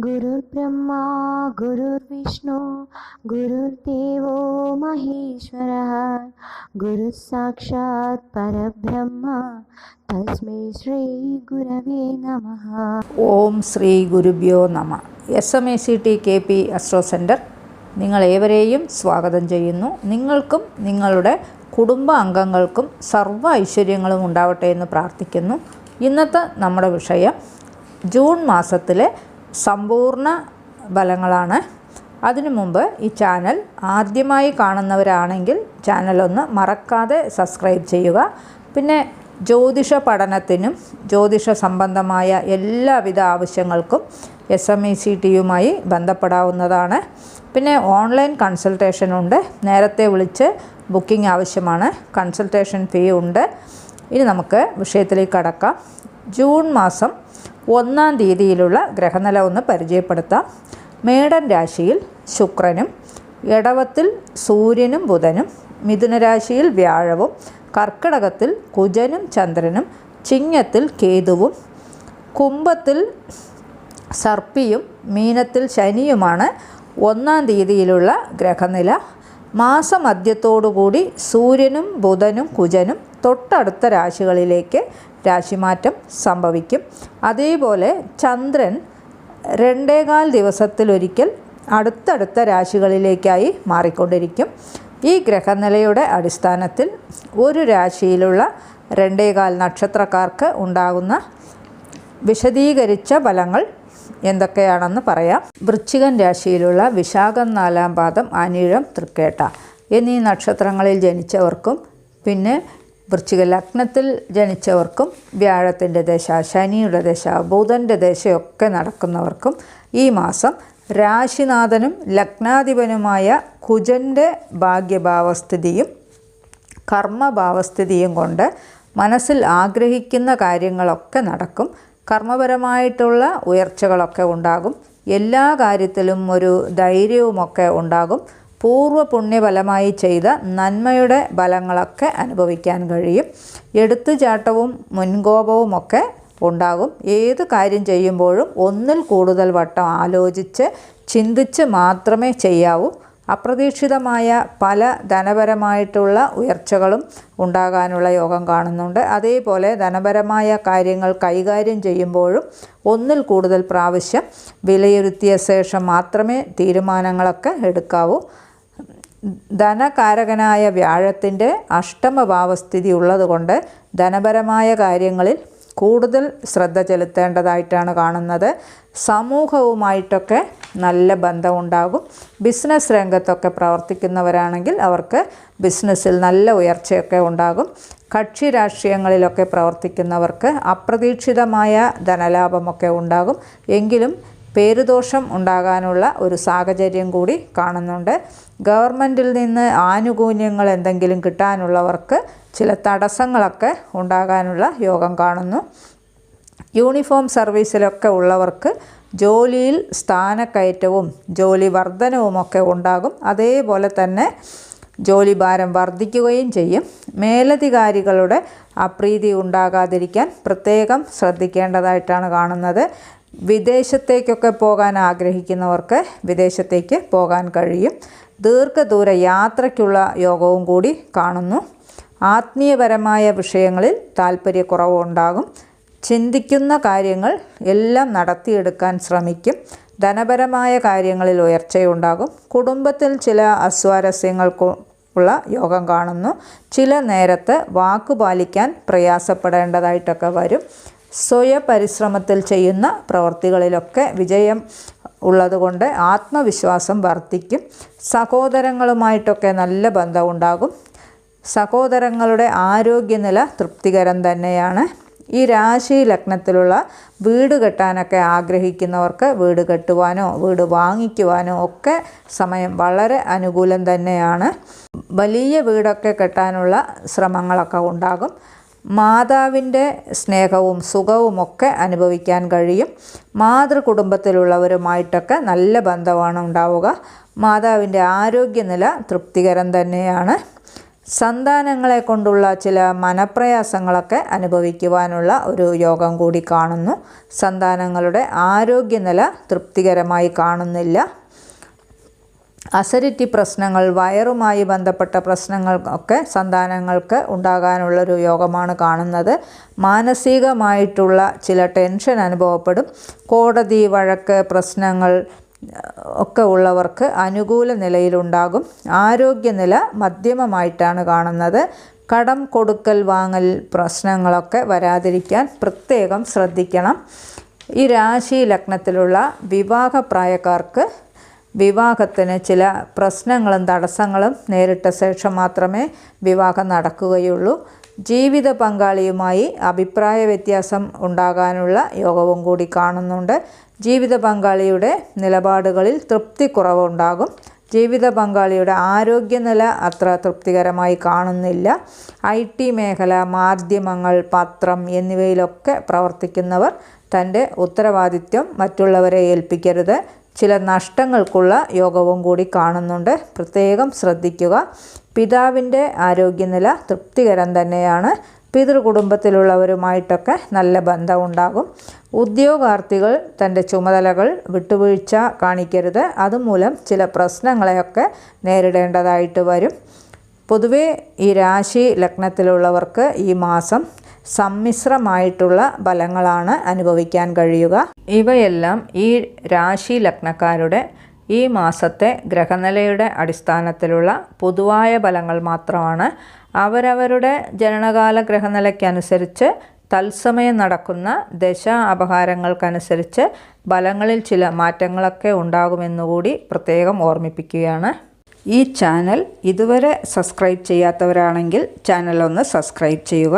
गुरुर्ब्रह्मा गुरुर्विष्णु गुरुर्देवो महेश्वरः गुरुः साक्षात् परब्रह्म तस्मै श्रीगुरवे नमः ഓം ശ്രീ ഗുരുഭ്യോ നമ S M A C T K P astro centre നിങ്ങളേവരെയും സ്വാഗതം ചെയ്യുന്നു നിങ്ങൾക്കും നിങ്ങളുടെ കുടുംബ അംഗങ്ങൾക്കും സർവ്വ ഐശ്വര്യങ്ങളും ഉണ്ടാവട്ടെ എന്ന് പ്രാർത്ഥിക്കുന്നു ഇന്നത്തെ നമ്മുടെ വിഷയം ജൂൺ മാസത്തിലെ സമ്പൂർണ ഫലങ്ങളാണ്. അതിനു മുമ്പ് ഈ ചാനൽ ആദ്യമായി കാണുന്നവരാണെങ്കിൽ ചാനലൊന്ന് മറക്കാതെ സബ്സ്ക്രൈബ് ചെയ്യുക. പിന്നെ ജ്യോതിഷ പഠനത്തിനും ജ്യോതിഷ സംബന്ധമായ എല്ലാവിധ ആവശ്യങ്ങൾക്കും എസ് എം ഇ സി ടിയുമായി ബന്ധപ്പെടാവുന്നതാണ്. പിന്നെ ഓൺലൈൻ കൺസൾട്ടേഷൻ ഉണ്ട്. നേരത്തെ വിളിച്ച് ബുക്കിംഗ് ആവശ്യമാണ്. കൺസൾട്ടേഷൻ ഫീ ഉണ്ട്. ഇനി നമുക്ക് വിഷയത്തിലേക്ക് കടക്കാം. ജൂൺ മാസം ഒന്നാം തീയതിയിലുള്ള ഗ്രഹനില ഒന്ന് പരിചയപ്പെടുത്താം. മേടൻ രാശിയിൽ ശുക്രനും ഇടവത്തിൽ സൂര്യനും ബുധനും മിഥുനരാശിയിൽ വ്യാഴവും കർക്കിടകത്തിൽ കുജനും ചന്ദ്രനും ചിങ്ങത്തിൽ കേതുവും കുംഭത്തിൽ സർപ്പിയും മീനത്തിൽ ശനിയുമാണ് ഒന്നാം തീയതിയിലുള്ള ഗ്രഹനില. മാസമധ്യത്തോടുകൂടി സൂര്യനും ബുധനും കുജനും തൊട്ടടുത്ത രാശികളിലേക്ക് രാശിമാറ്റം സംഭവിക്കും. അതേപോലെ ചന്ദ്രൻ രണ്ടേകാൽ ദിവസത്തിലൊരിക്കൽ അടുത്തടുത്ത രാശികളിലേക്കായി മാറിക്കൊണ്ടിരിക്കും. ഈ ഗ്രഹനിലയുടെ അടിസ്ഥാനത്തിൽ ഒരു രാശിയിലുള്ള രണ്ടേകാൽ നക്ഷത്രക്കാർക്ക് ഉണ്ടാകുന്ന വിശദീകരിച്ച ഫലങ്ങൾ എന്തൊക്കെയാണെന്ന് പറയാം. വൃശ്ചികൻ രാശിയിലുള്ള വിശാഖം നാലാം പാദം അനിഴം തൃക്കേട്ട എന്നീ നക്ഷത്രങ്ങളിൽ ജനിച്ചവർക്കും പിന്നെ വൃശ്ചിക ലഗ്നത്തിൽ ജനിച്ചവർക്കും വ്യാഴത്തിന്റെ ദശ ശനിയുടെ ദശ ബുധന്റെ ദശയൊക്കെ നടക്കുന്നവർക്കും ഈ മാസം രാശിനാഥനും ലഗ്നാധിപനുമായ കുജന്റെ ഭാഗ്യഭാവസ്ഥിതിയും കർമ്മഭാവസ്ഥിതിയും കൊണ്ട് മനസ്സിൽ ആഗ്രഹിക്കുന്ന കാര്യങ്ങളൊക്കെ നടക്കും. കർമ്മപരമായിട്ടുള്ള ഉയർച്ചകളൊക്കെ ഉണ്ടാകും. എല്ലാ കാര്യത്തിലും ഒരു ധൈര്യവുമൊക്കെ ഉണ്ടാകും. പൂർവ പുണ്യഫലമായി ചെയ്ത നന്മയുടെ ഫലങ്ങളൊക്കെ അനുഭവിക്കാൻ കഴിയും. എടുത്തുചാട്ടവും മുൻകോപവുമൊക്കെ ഉണ്ടാകും. ഏത് കാര്യം ചെയ്യുമ്പോഴും ഒന്നിൽ കൂടുതൽ വട്ടം ആലോചിച്ച് ചിന്തിച്ച് മാത്രമേ ചെയ്യാവൂ. അപ്രതീക്ഷിതമായ പല ധനപരമായിട്ടുള്ള ഉയർച്ചകളും ഉണ്ടാകാനുള്ള യോഗം കാണുന്നുണ്ട്. അതേപോലെ ധനപരമായ കാര്യങ്ങൾ കൈകാര്യം ചെയ്യുമ്പോഴും ഒന്നിൽ കൂടുതൽ പ്രാവശ്യം വിലയിരുത്തിയ ശേഷം മാത്രമേ തീരുമാനങ്ങളൊക്കെ എടുക്കാവൂ. ധനകാരകനായ വ്യാഴത്തിന്റെ അഷ്ടമഭാവസ്ഥിതി ഉള്ളതുകൊണ്ട് ധനപരമായ കാര്യങ്ങളിൽ കൂടുതൽ ശ്രദ്ധ ചെലുത്തേണ്ടതായിട്ടാണ് കാണുന്നത്. സമൂഹവുമായിട്ടൊക്കെ നല്ല ബന്ധമുണ്ടാകും. ബിസിനസ് രംഗത്തൊക്കെ പ്രവർത്തിക്കുന്നവരാണെങ്കിൽ അവർക്ക് ബിസിനസ്സിൽ നല്ല ഉയർച്ചയൊക്കെ ഉണ്ടാകും. കക്ഷി രാഷ്ട്രീയങ്ങളിലൊക്കെ പ്രവർത്തിക്കുന്നവർക്ക് അപ്രതീക്ഷിതമായ ധനലാഭമൊക്കെ ഉണ്ടാകും. എങ്കിലും പേരുദോഷം ഉണ്ടാകാനുള്ള ഒരു സാഹചര്യം കൂടി കാണുന്നുണ്ട്. ഗവൺമെന്റിൽ നിന്ന് ആനുകൂല്യങ്ങൾ എന്തെങ്കിലും കിട്ടാനുള്ളവർക്ക് ചില തടസ്സങ്ങളൊക്കെ ഉണ്ടാകാനുള്ള യോഗം കാണുന്നു. യൂണിഫോം സർവീസിലൊക്കെ ഉള്ളവർക്ക് ജോലിയിൽ സ്ഥാനക്കയറ്റവും ജോലി വർധനവുമൊക്കെ ഉണ്ടാകും. അതേപോലെ തന്നെ ജോലി ഭാരം വർദ്ധിക്കുകയും ചെയ്യും. മേലധികാരികളുടെ അപ്രീതി ഉണ്ടാകാതിരിക്കാൻ പ്രത്യേകം ശ്രദ്ധിക്കേണ്ടതായിട്ടാണ് കാണുന്നത്. വിദേശത്തേക്കൊക്കെ പോകാൻ ആഗ്രഹിക്കുന്നവർക്ക് വിദേശത്തേക്ക് പോകാൻ കഴിയും. ദീർഘദൂര യാത്രയ്ക്കുള്ള യോഗവും കൂടി കാണുന്നു. ആത്മീയപരമായ വിഷയങ്ങളിൽ താല്പര്യക്കുറവുണ്ടാകും ചിന്തിക്കുന്ന കാര്യങ്ങൾ എല്ലാം നടത്തിയെടുക്കാൻ ശ്രമിക്കും. ധനപരമായ കാര്യങ്ങളിൽ ഉയർച്ചയുണ്ടാകും. കുടുംബത്തിൽ ചില അസ്വാരസ്യങ്ങൾക്കുള്ള യോഗം കാണുന്നു. ചില നേരത്ത് വാക്കുപാലിക്കാൻ പ്രയാസപ്പെടേണ്ടതായിട്ടൊക്കെ വരും. സ്വയപരിശ്രമത്തിൽ ചെയ്യുന്ന പ്രവർത്തികളിലൊക്കെ വിജയം ഉള്ളതുകൊണ്ട് ആത്മവിശ്വാസം വർദ്ധിക്കും. സഹോദരങ്ങളുമായിട്ടൊക്കെ നല്ല ബന്ധമുണ്ടാകും. സഹോദരങ്ങളുടെ ആരോഗ്യനില തൃപ്തികരം തന്നെയാണ്. ഈ രാശി ലഗ്നത്തിലുള്ള വീട് കെട്ടാനൊക്കെ ആഗ്രഹിക്കുന്നവർക്ക് വീട് കെട്ടുവാനോ വീട് വാങ്ങിക്കുവാനോ ഒക്കെ സമയം വളരെ അനുകൂലം തന്നെയാണ്. വലിയ വീടൊക്കെ കെട്ടാനുള്ള ശ്രമങ്ങളൊക്കെ ഉണ്ടാകും. മാതാവിന്റെ സ്നേഹവും സുഖവും ഒക്കെ അനുഭവിക്കാൻ കഴിയും. മാതൃകുടുംബത്തിലുള്ളവരുമായിട്ടൊക്കെ നല്ല ബന്ധമാണ് ഉണ്ടാവുക. മാതാവിന്റെ ആരോഗ്യനില തൃപ്തികരം തന്നെയാണ്. സന്താനങ്ങളെ കൊണ്ടുള്ള ചില മനപ്രയാസങ്ങളൊക്കെ അനുഭവിക്കുവാനുള്ള ഒരു യോഗം കൂടി കാണുന്നു. സന്താനങ്ങളുടെ ആരോഗ്യനില തൃപ്തികരമായി കാണുന്നില്ല. അസിഡിറ്റി പ്രശ്നങ്ങൾ വയറുമായി ബന്ധപ്പെട്ട പ്രശ്നങ്ങൾ ഒക്കെ സന്താനങ്ങൾക്ക് ഉണ്ടാകാനുള്ളൊരു യോഗമാണ് കാണുന്നത്. മാനസികമായിട്ടുള്ള ചില ടെൻഷൻ അനുഭവപ്പെടും. കോടതി വഴക്ക് പ്രശ്നങ്ങൾ ഒക്കെ ഉള്ളവർക്ക് അനുകൂല നിലയിലുണ്ടാകും. ആരോഗ്യനില മധ്യമമായിട്ടാണ് കാണുന്നത്. കടം കൊടുക്കൽ വാങ്ങൽ പ്രശ്നങ്ങളൊക്കെ വരാതിരിക്കാൻ പ്രത്യേകം ശ്രദ്ധിക്കണം. ഈ രാശി ലഗ്നത്തിലുള്ള വിവാഹപ്രായക്കാർക്ക് വിവാഹത്തിന് ചില പ്രശ്നങ്ങളും തടസ്സങ്ങളും നേരിട്ട ശേഷം മാത്രമേ വിവാഹം നടക്കുകയുള്ളൂ. ജീവിത പങ്കാളിയുമായി അഭിപ്രായ വ്യത്യാസം ഉണ്ടാകാനുള്ള യോഗവും കൂടി കാണുന്നുണ്ട്. ജീവിത പങ്കാളിയുടെ നിലപാടുകളിൽ തൃപ്തി കുറവുണ്ടാകും. ജീവിത പങ്കാളിയുടെ ആരോഗ്യനില അത്ര തൃപ്തികരമായി കാണുന്നില്ല. ഐ ടി മേഖല മാധ്യമങ്ങൾ പത്രം എന്നിവയിലൊക്കെ പ്രവർത്തിക്കുന്നവർ തന്റെ ഉത്തരവാദിത്വം മറ്റുള്ളവരെ ഏൽപ്പിക്കരുത്. ചില നഷ്ടങ്ങൾക്കുള്ള യോഗവും കൂടി കാണുന്നുണ്ട്. പ്രത്യേകം ശ്രദ്ധിക്കുക. പിതാവിന്റെ ആരോഗ്യനില തൃപ്തികരം തന്നെയാണ്. പിതൃകുടുംബത്തിലുള്ളവരുമായിട്ടൊക്കെ നല്ല ബന്ധമുണ്ടാകും. ഉദ്യോഗാർത്ഥികൾ തന്റെ ചുമതലകൾ വിട്ടുവീഴ്ച കാണിക്കരുത്. അതുമൂലം ചില പ്രശ്നങ്ങളെയൊക്കെ നേരിടേണ്ടതായിട്ട് വരും. പൊതുവേ ഈ രാശി ലഗ്നത്തിലുള്ളവർക്ക് ഈ മാസം സമ്മിശ്രമായിട്ടുള്ള ഫലങ്ങളാണ് അനുഭവിക്കാൻ കഴിയുക. ഇവയെല്ലാം ഈ രാശി ലഗ്നക്കാരുടെ ഈ മാസത്തെ ഗ്രഹനിലയുടെ അടിസ്ഥാനത്തിലുള്ള പൊതുവായ ഫലങ്ങൾ മാത്രമാണ്. അവരവരുടെ ജനനകാല ഗ്രഹനിലയ്ക്കനുസരിച്ച് തത്സമയം നടക്കുന്ന ദശ അപഹാരങ്ങൾക്കനുസരിച്ച് ഫലങ്ങളിൽ ചില മാറ്റങ്ങളൊക്കെ ഉണ്ടാകുമെന്നുകൂടി പ്രത്യേകം ഓർമ്മിപ്പിക്കുകയാണ്. ഈ ചാനൽ ഇതുവരെ സബ്സ്ക്രൈബ് ചെയ്യാത്തവരാണെങ്കിൽ ചാനൽ ഒന്ന് സബ്സ്ക്രൈബ് ചെയ്യുക.